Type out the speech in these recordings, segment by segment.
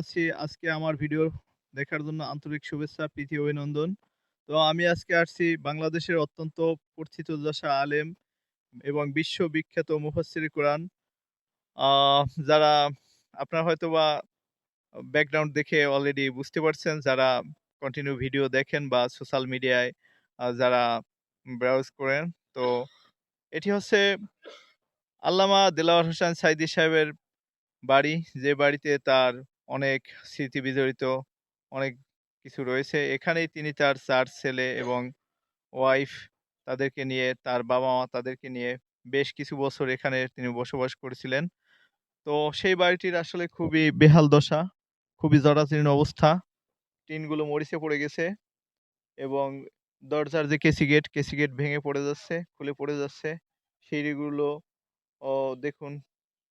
আছি। আজকে আমার ভিডিও দেখার জন্য আন্তরিক শুভেচ্ছা, প্রীতি, অভিনন্দন। তো আমি আজকে আসছি বাংলাদেশের অত্যন্ত পরিচিত আলেম এবং বিশ্ববিখ্যাত মুফাসসির কোরআন। যারা আপনার হয়তো বা ব্যাকগ্রাউন্ড দেখে অলরেডি বুঝতে পারছেন, যারা কন্টিনিউ ভিডিও দেখেন বা সোশ্যাল মিডিয়ায় যারা ব্রাউজ করেন, তো এটি হচ্ছে আল্লামা দেলাওয়ার হোসেন সাইদি সাহেবের বাড়ি। যে বাড়িতে তার অনেক স্মৃতি বিজড়িত অনেক কিছু রয়েছে। এখানেই তিনি তার চার ছেলে এবং ওয়াইফ তাদেরকে নিয়ে, তার বাবা মা তাদেরকে নিয়ে বেশ কিছু বছর এখানে তিনি বসবাস করেছিলেন। তো সেই বাড়িটির আসলে খুবই বেহাল দশা, খুবই জরাজীর্ণ অবস্থা। টিনগুলো মরিচে পড়ে গেছে এবং দরজার যে কেসি গেট কেসি গেট ভেঙে পড়ে যাচ্ছে, খুলে পড়ে যাচ্ছে। সিঁড়িগুলো, ও দেখুন,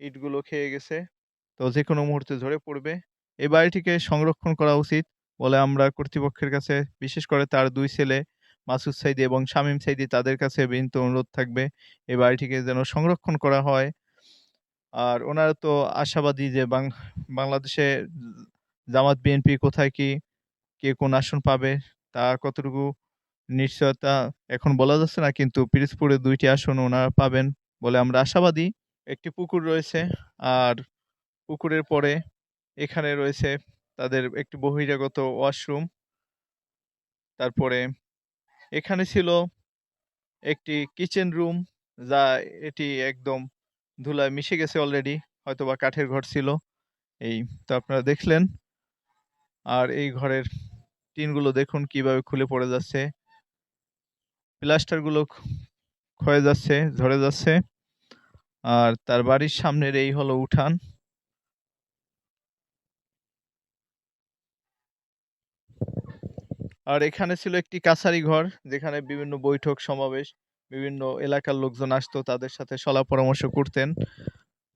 ইটগুলো খেয়ে গেছে। তো যে কোনো মুহূর্তে ঝরে পড়বে। এই বাড়িটিকে সংরক্ষণ করা উচিত বলে আমরা কর্তৃপক্ষের কাছে, বিশেষ করে তার দুই ছেলে, মাসুদ সাইদি এবং শামীম সাইদি, তাদের কাছে বিনীত অনুরোধ থাকবে এই বাড়িটিকে যেন সংরক্ষণ করা হয়। আর ওনারা তো আশাবাদী যে বাংলাদেশে জামাত বিএনপি কোথায় কি, কে কোন আসন পাবে, তা কতটুকু নিশ্চয়তা এখন বলা যাচ্ছে না, কিন্তু পিরিজপুরে দুইটি আসন ওনারা পাবেন বলে আমরা আশাবাদী। একটি পুকুর রয়েছে, আর পুকুরের পরে এখানে রয়েছে তাদের একটি বহিরাগত ওয়াশরুম। তারপরে এখানে ছিল একটি কিচেন রুম যা এটি একদম ধুলায় মিশে গেছে অলরেডি হয়তো বা কাঠের ঘর ছিল। এই তো আপনারা দেখলেন। আর এই ঘরের টিনগুলো দেখুন কীভাবে খুলে পড়ে যাচ্ছে। প্লাস্টারগুলো ক্ষয়ে যাচ্ছে, ঝরে যাচ্ছে। আর তার বাড়ির সামনের এই হলো উঠান। আর এখানে ছিল একটি কাছারি ঘর, যেখানে বিভিন্ন বৈঠক, সমাবেশ, বিভিন্ন এলাকার লোকজন আসতো, তাদের সাথে সলা পরামর্শ করতেন।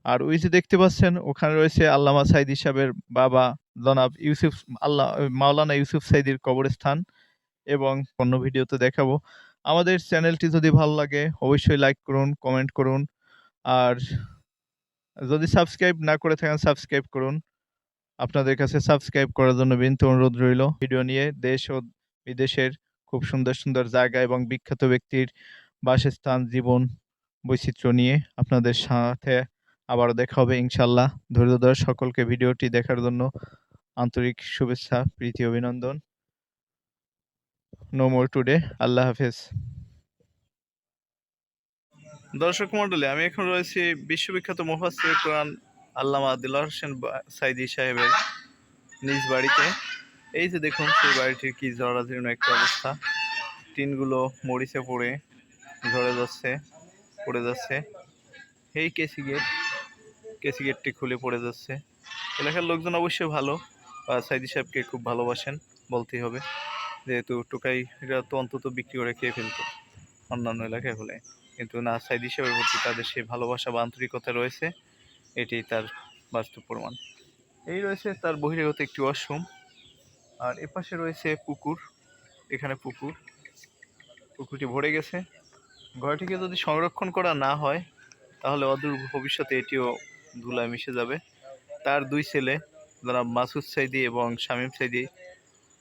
আর ওই যে দেখতে পাচ্ছেন, ওখানে রয়েছে আল্লামা সাইদি সাহেবের বাবা জনাব ইউসুফ আল্লাহ মাওলানা ইউসুফ সাইদির কবরস্থান এবং অন্য ভিডিওতে দেখাবো। আমাদের চ্যানেলটি যদি ভালো লাগে, অবশ্যই লাইক করুন, কমেন্ট করুন। আর যদি সাবস্ক্রাইব না করে থাকেন, সাবস্ক্রাইব করুন। আপনাদের কাছে সাবস্ক্রাইব করার জন্য বিনীত অনুরোধ রইল। ভিডিও নিয়ে দেশ ও বিদেশের খুব সুন্দর সুন্দর জায়গা এবং বিখ্যাত ব্যক্তির বাসস্থান, জীবন বৈচিত্র্য নিয়ে আপনাদের সাথে আবারও দেখা হবে ইনশাল্লাহ ধৈর্য ধরে সকলকে ভিডিওটি দেখার জন্য আন্তরিক শুভেচ্ছা, প্রীতি, অভিনন্দন। নো মোর টুডে আল্লাহ হাফেজ। দর্শক মণ্ডলী, আমি এখন রয়েছি বিশ্ববিখ্যাত মুফাসসির কোরআন আল্লামা দিলওয়ার হোসেন সাইদি সাহেবের নিজ বাড়িতে। এই যে দেখুন, সেই বাড়িটির কি জরাজীর্ণ একটা অবস্থা। টিনগুলো মরিচে পড়ে, ঝরে যাচ্ছে, পড়ে যাচ্ছে। এই কেসি গেট, কেসি গেটটি খুলে পড়ে যাচ্ছে। এলাকার লোকজন অবশ্যই ভালো সাইদি সাহেবকে খুব ভালোবাসেন, বলতেই হবে। যেহেতু টোকাইরা তো অন্তত বিক্রি করে খেয়ে ফেলতো অন্যান্য এলাকায় হলে। কিন্তু না, সাইদি সাহেবের প্রতি তাদের সেই ভালোবাসা বা আন্তরিকতা রয়েছে, এটি তার বাস্তব প্রমাণ। এই রয়েছে তার বহিরাগত একটি ওয়াশরুম। আর এপাশে রয়েছে পুকুর, এখানে পুকুর। পুকুরটি ভরে গেছে। ঘরটিকে যদি সংরক্ষণ করা না হয়, তাহলে অদূর ভবিষ্যতে এটিও ধুলায় মিশে যাবে। তার দুই ছেলে যারা মাসুদ সাইদি এবং শামীম সাইদি,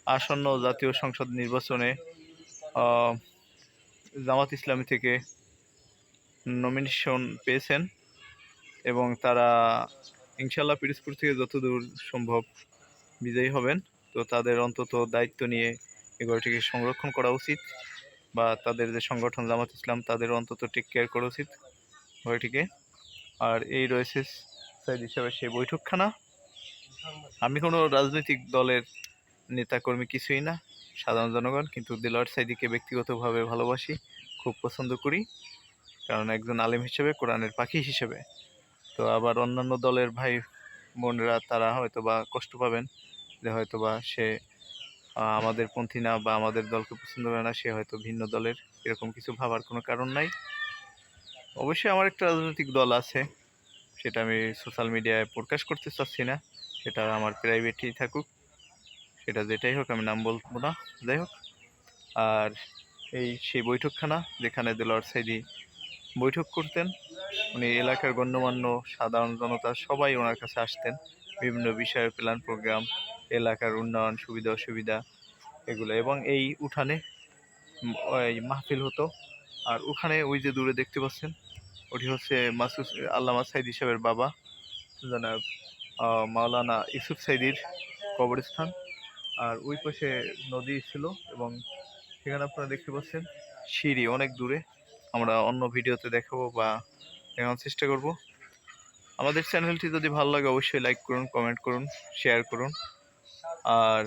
আসন্ন জাতীয় সংসদ নির্বাচনে জামাত ইসলামী থেকে নমিনেশন পেয়েছেন এবং তারা ইনশাল্লাহ পিরিজপুর থেকে যতদূর সম্ভব বিজয়ী হবেন। তো তাদের অন্তত দায়িত্ব নিয়ে এগুলোটিকে সংরক্ষণ করা উচিত বা তাদের যে সংগঠন জামাত ইসলাম, তাদের অন্তত টেক কেয়ার করা উচিত ঘরটিকে। আর এই রয়েছে সাইদ হিসাবে সেই বৈঠকখানা। আমি কোনো রাজনৈতিক দলের নেতাকর্মী কিছুই না, সাধারণ জনগণ, কিন্তু দিলওয়ার সাইদিকে ব্যক্তিগতভাবে ভালোবাসি, খুব পছন্দ করি। কারণ একজন আলেম হিসেবে, কোরআনের পাখি হিসেবে। তো আবার অন্যান্য দলের ভাই বোনরা তারা হয়তো বা কষ্ট পাবেন। যে হয়তো বা সে আমাদের পন্থী না বা আমাদের দলকে পছন্দ করে না, সে হয়তো ভিন্ন দলের এরকম কিছু ভাবার কোনো কারণ নাই। অবশ্যই আমার একটা রাজনৈতিক দল আছে, সেটা আমি সোশ্যাল মিডিয়ায় প্রকাশ করতে চাচ্ছি না, সেটা আমার প্রাইভেটই থাকুক, সেটা যেটাই হোক আমি নাম বলব না, যাই হোক। আর এই সেই বৈঠকখানা যেখানে দেলোয়ার সাইদি বৈঠক করতেন, উনি এলাকার গণ্যমান্য সাধারণ জনতা সবাই ওনার কাছে আসতেন, বিভিন্ন বিষয়ের প্ল্যান প্রোগ্রাম এলাকার উন্নয়ন, সুবিধা, অসুবিধা এগুলো। এবং এই উঠানে মাহফিল হতো। আর ওখানে ওই যে দূরে দেখতে পাচ্ছেন, ওটি হচ্ছে মাসুদ আল্লামা সাইদি সাহেবের বাবা, জনাব মাওলানা ইউসুফ সাইদির কবরস্থান। আর ওই পাশে নদী ছিল এবং সেখানে আপনারা দেখতে পাচ্ছেন সিঁড়ি অনেক দূরে। আমরা অন্য ভিডিওতে দেখাবো বা দেখানোর চেষ্টা করব। আমাদের চ্যানেলটি যদি ভালো লাগে, অবশ্যই লাইক করুন, কমেন্ট করুন, শেয়ার করুন। আর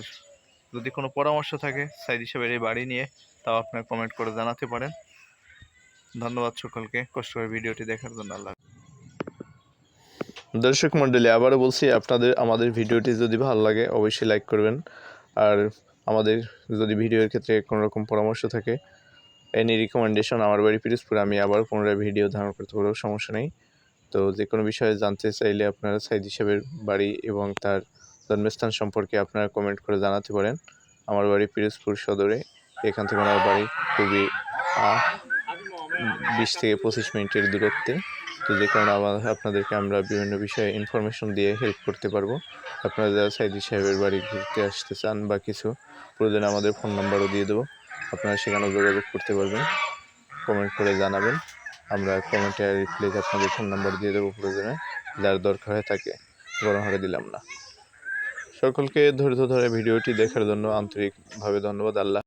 যদি কোনো পরামর্শ থাকে সাইদি সাহেবের এই বাড়ি নিয়ে, তাও আপনার কমেন্ট করে জানাতে পারেন। ধন্যবাদ সকলকে, কষ্ট করে ভিডিওটি দেখার জন্য আল্লাহ দর্শক মণ্ডলী আবারও বলছি, আপনাদের, আমাদের ভিডিওটি যদি ভালো লাগে, অবশ্যই লাইক করবেন। আর আমাদের যদি ভিডিওর ক্ষেত্রে কোনো রকম পরামর্শ থাকে এনি রিকমেন্ডেশন আমার বাড়ি পিরোজপুর, আমি আবার পুনরায় ভিডিও ধারণ করতে পারব, সমস্যা নেই। তো যে কোনো বিষয়ে জানতে চাইলে আপনারা সাইদ হিসাবের বাড়ি এবং তার জন্মস্থান সম্পর্কে আপনারা কমেন্ট করে জানাতে পারেন। আমার বাড়ি পিরোজপুর সদরে। এখান থেকে আমার বাড়ি খুবই বিশ থেকে পঁচিশ মিনিটের দূরত্বে। তো যে কারণে আমার, আপনাদেরকে আমরা বিভিন্ন বিষয়ে ইনফরমেশন দিয়ে হেল্প করতে পারব। আপনারা যারা সাইদি সাহেবের বাড়ি ঘুরতে আসতে চান বা কিছু, প্রয়োজনে আমাদের ফোন নাম্বারও দিয়ে দেবো। আপনারা সেখানেও যোগাযোগ করতে পারবেন। কমেন্ট করে জানাবেন। আমরা কমেন্টে রিপ্লাই আপনাদের ফোন নাম্বার দিয়ে দেবো প্রয়োজনে। যার দরকার হয়ে থাকে গরম হারে দিলাম না। সকলকে ধৈর্য ধরে ভিডিওটি দেখার জন্য আন্তরিকভাবে ধন্যবাদ। আল্লাহ